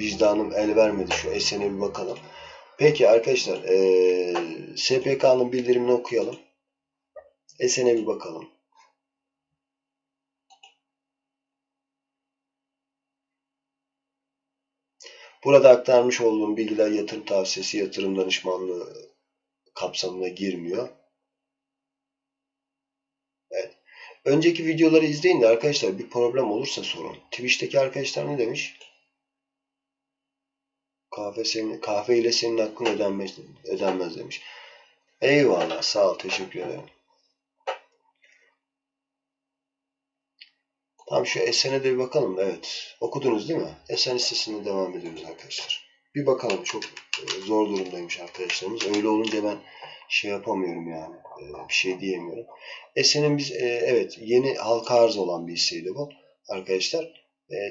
vicdanım el vermedi şu SN'e bir bakalım. Peki arkadaşlar ee, SPK'nın bildirimini okuyalım. SN'e bir bakalım. Burada aktarmış olduğum bilgiler yatırım tavsiyesi, yatırım danışmanlığı kapsamına girmiyor. Evet. Önceki videoları izleyin de arkadaşlar bir problem olursa sorun. Twitch'teki arkadaşlar ne demiş? Kahve, senin, kahve ile senin hakkın ödenmez, ödenmez demiş. Eyvallah sağ ol teşekkür ederim. Tamam şu Esen'e de bir bakalım. Evet. Okudunuz değil mi? Esen listesinde devam ediyoruz arkadaşlar. Bir bakalım. Çok e, zor durumdaymış arkadaşlarımız. Öyle olunca ben şey yapamıyorum yani. E, bir şey diyemiyorum. Esen'in biz e, evet yeni halka arz olan bir hisseydi bu. Arkadaşlar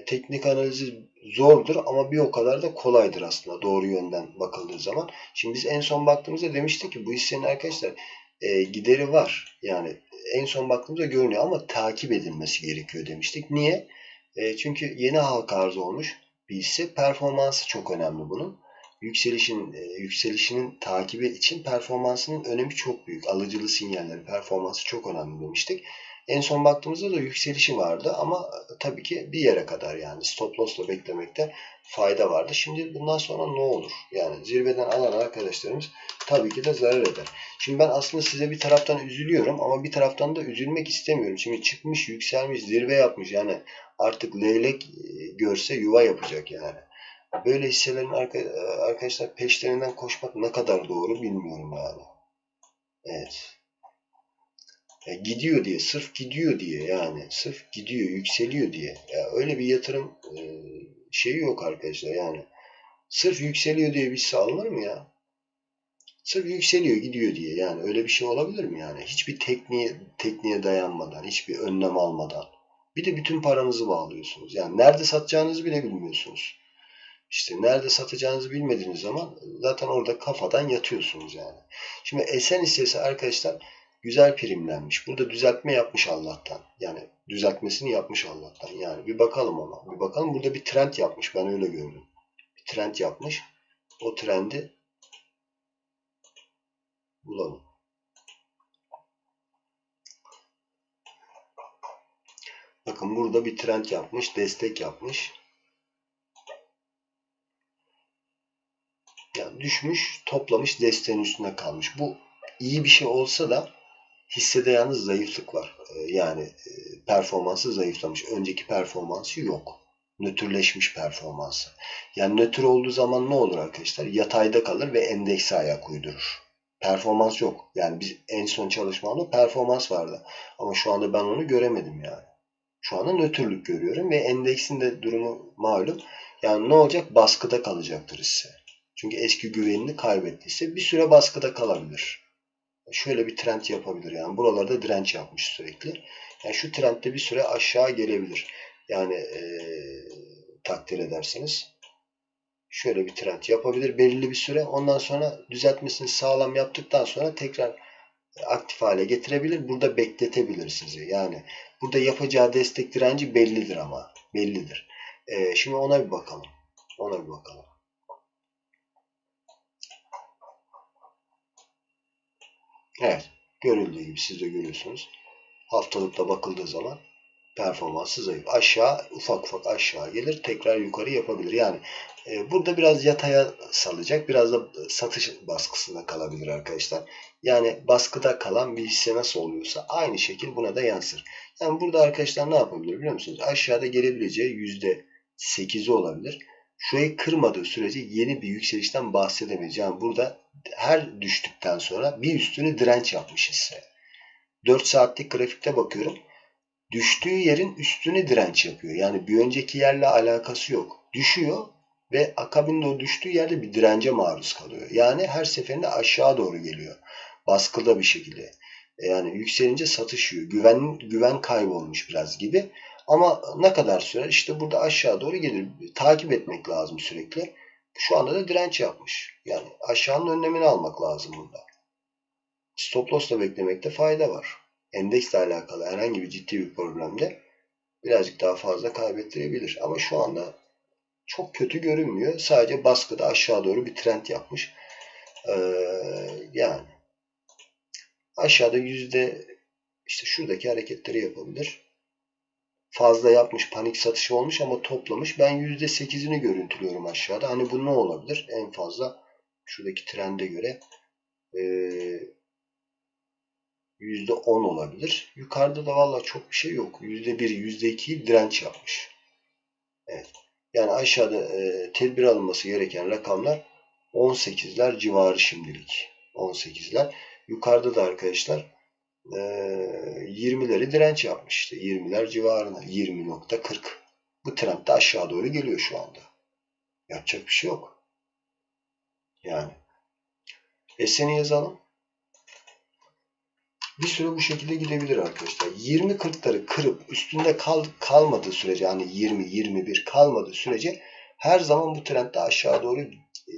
teknik analizi zordur ama bir o kadar da kolaydır aslında doğru yönden bakıldığı zaman. Şimdi biz en son baktığımızda demiştik ki bu hissenin arkadaşlar gideri var. Yani en son baktığımızda görünüyor ama takip edilmesi gerekiyor demiştik. Niye? E, çünkü yeni halka arz olmuş bir hisse. Performansı çok önemli bunun. Yükselişin e, yükselişinin takibi için performansının önemi çok büyük. Alıcılı sinyalleri, performansı çok önemli demiştik. En son baktığımızda da yükselişi vardı ama tabii ki bir yere kadar yani stop loss'la beklemekte fayda vardı. Şimdi bundan sonra ne olur? Yani zirveden alan arkadaşlarımız tabii ki de zarar eder. Şimdi ben aslında size bir taraftan üzülüyorum ama bir taraftan da üzülmek istemiyorum. Şimdi çıkmış, yükselmiş, zirve yapmış. Yani artık leylek e, görse yuva yapacak yani. Böyle hisselerin arkadaşlar peşlerinden koşmak ne kadar doğru bilmiyorum yani. Evet. Ya gidiyor diye, sırf gidiyor diye yani, sırf gidiyor, yükseliyor diye. Ya öyle bir yatırım e, şeyi yok arkadaşlar yani. Sırf yükseliyor diye bir hisse alınır mı ya? Sırf yükseliyor, gidiyor diye. Yani öyle bir şey olabilir mi yani? Hiçbir tekniğe, tekniğe dayanmadan, hiçbir önlem almadan. Bir de bütün paranızı bağlıyorsunuz. Yani nerede satacağınızı bile bilmiyorsunuz. İşte nerede satacağınızı bilmediğiniz zaman zaten orada kafadan yatıyorsunuz yani. Şimdi esen hissesi arkadaşlar güzel primlenmiş. Burada düzeltme yapmış Allah'tan. Yani düzeltmesini yapmış Allah'tan. Yani bir bakalım ona. Bir bakalım burada bir trend yapmış. Ben öyle gördüm. Bir trend yapmış. O trendi bulalım. Bakın burada bir trend yapmış. Destek yapmış. Yani düşmüş, toplamış, desteğin üstüne kalmış. Bu iyi bir şey olsa da hissede yalnız zayıflık var. Ee, yani e, performansı zayıflamış. Önceki performansı yok. Nötrleşmiş performansı. Yani nötr olduğu zaman ne olur arkadaşlar? Yatayda kalır ve endekse ayak uydurur. Performans yok. Yani biz en son çalışmamda performans vardı. Ama şu anda ben onu göremedim yani. Şu anda nötrlük görüyorum ve endeksin de durumu malum. Yani ne olacak? Baskıda kalacaktır hisse. Çünkü eski güvenini kaybettiyse bir süre baskıda kalabilir şöyle bir trend yapabilir. Yani buralarda direnç yapmış sürekli. Yani şu trendde bir süre aşağı gelebilir. Yani e, takdir ederseniz. Şöyle bir trend yapabilir belirli bir süre. Ondan sonra düzeltmesini sağlam yaptıktan sonra tekrar aktif hale getirebilir. Burada bekletebilir sizi. Yani burada yapacağı destek direnci bellidir ama. Bellidir. E, şimdi ona bir bakalım. Ona bir bakalım. Evet. Görüldüğü gibi siz de görüyorsunuz. Haftalıkta bakıldığı zaman performansı zayıf. Aşağı ufak ufak aşağı gelir. Tekrar yukarı yapabilir. Yani e, burada biraz yataya salacak. Biraz da satış baskısında kalabilir arkadaşlar. Yani baskıda kalan bir hisse nasıl oluyorsa aynı şekil buna da yansır. Yani burada arkadaşlar ne yapabilir biliyor musunuz? Aşağıda gelebileceği %8'i olabilir. Şurayı kırmadığı sürece yeni bir yükselişten bahsedemeyiz. Yani burada her düştükten sonra bir üstünü direnç yapmış hisse. 4 saatlik grafikte bakıyorum. Düştüğü yerin üstünü direnç yapıyor. Yani bir önceki yerle alakası yok. Düşüyor ve akabinde o düştüğü yerde bir dirence maruz kalıyor. Yani her seferinde aşağı doğru geliyor. Baskıda bir şekilde. Yani yükselince satışıyor. Güven, güven kaybolmuş biraz gibi. Ama ne kadar sürer? İşte burada aşağı doğru gelir. Takip etmek lazım sürekli. Şu anda da direnç yapmış. Yani aşağının önlemini almak lazım burada. Stop loss'la beklemekte fayda var. Endeksle alakalı herhangi bir ciddi bir problemde birazcık daha fazla kaybettirebilir. Ama şu anda çok kötü görünmüyor. Sadece baskıda aşağı doğru bir trend yapmış. Ee, yani aşağıda yüzde işte şuradaki hareketleri yapabilir. Fazla yapmış, panik satışı olmuş ama toplamış. Ben yüzde sekizini görüntülüyorum aşağıda. Hani bu ne olabilir? En fazla şuradaki trende göre yüzde on olabilir. Yukarıda da valla çok bir şey yok. Yüzde bir, yüzde iki direnç yapmış. Evet. Yani aşağıda e, tedbir alınması gereken rakamlar 18'ler civarı şimdilik. 18'ler. Yukarıda da arkadaşlar e, 20'leri direnç yapmış. İşte 20'ler civarına. 20.40. Bu trend de aşağı doğru geliyor şu anda. Yapacak bir şey yok. Yani. Eseni yazalım. Bir süre bu şekilde gidebilir arkadaşlar. 20-40'ları kırıp üstünde kal, kalmadığı sürece hani 20-21 kalmadığı sürece her zaman bu trendde aşağı doğru e,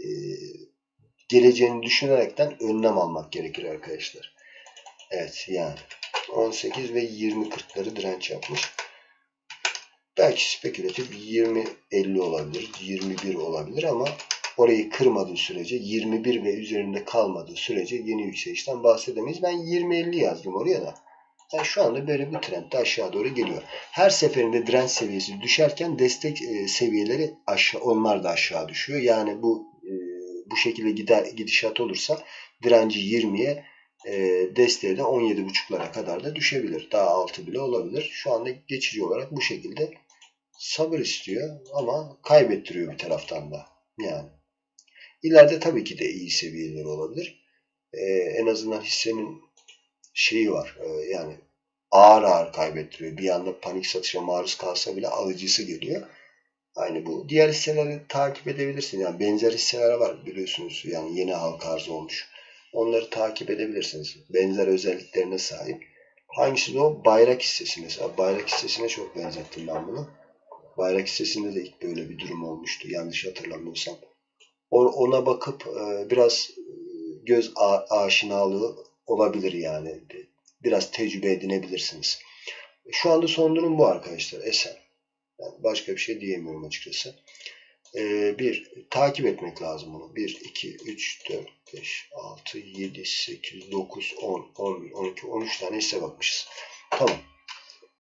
geleceğini düşünerekten önlem almak gerekir arkadaşlar. Evet yani 18 ve 20-40'ları direnç yapmış. Belki spekülatif 20-50 olabilir, 21 olabilir ama orayı kırmadığı sürece 21 ve üzerinde kalmadığı sürece yeni yükselişten bahsedemeyiz. Ben 20-50 yazdım oraya da. Yani şu anda böyle bir trendde aşağı doğru geliyor. Her seferinde direnç seviyesi düşerken destek e, seviyeleri aşağı, onlar da aşağı düşüyor. Yani bu e, bu şekilde gider, gidişat olursa direnci 20'ye e, desteği de 17.5'lara kadar da düşebilir. Daha altı bile olabilir. Şu anda geçici olarak bu şekilde sabır istiyor ama kaybettiriyor bir taraftan da. Yani. İleride tabii ki de iyi seviyeler olabilir. Ee, en azından hissenin şeyi var. E, yani ağır ağır kaybettiriyor. Bir anda panik satışa maruz kalsa bile alıcısı geliyor. Aynı bu. Diğer hisseleri takip edebilirsin. Yani benzer hisseler var biliyorsunuz. Yani yeni halka arz olmuş. Onları takip edebilirsiniz. Benzer özelliklerine sahip. Hangisi o? Bayrak hissesi mesela. Bayrak hissesine çok benzettim ben bunu. Bayrak hissesinde de ilk böyle bir durum olmuştu. Yanlış hatırlamıyorsam ona bakıp e, biraz e, göz aşinalığı olabilir yani. Biraz tecrübe edinebilirsiniz. Şu anda son durum bu arkadaşlar. Esen. Yani başka bir şey diyemiyorum açıkçası. Ee, bir, takip etmek lazım bunu. 1, 2, 3, 4, 5, 6, 7, 8, 9, 10, 11, 12, 13 tane hisse bakmışız. Tamam.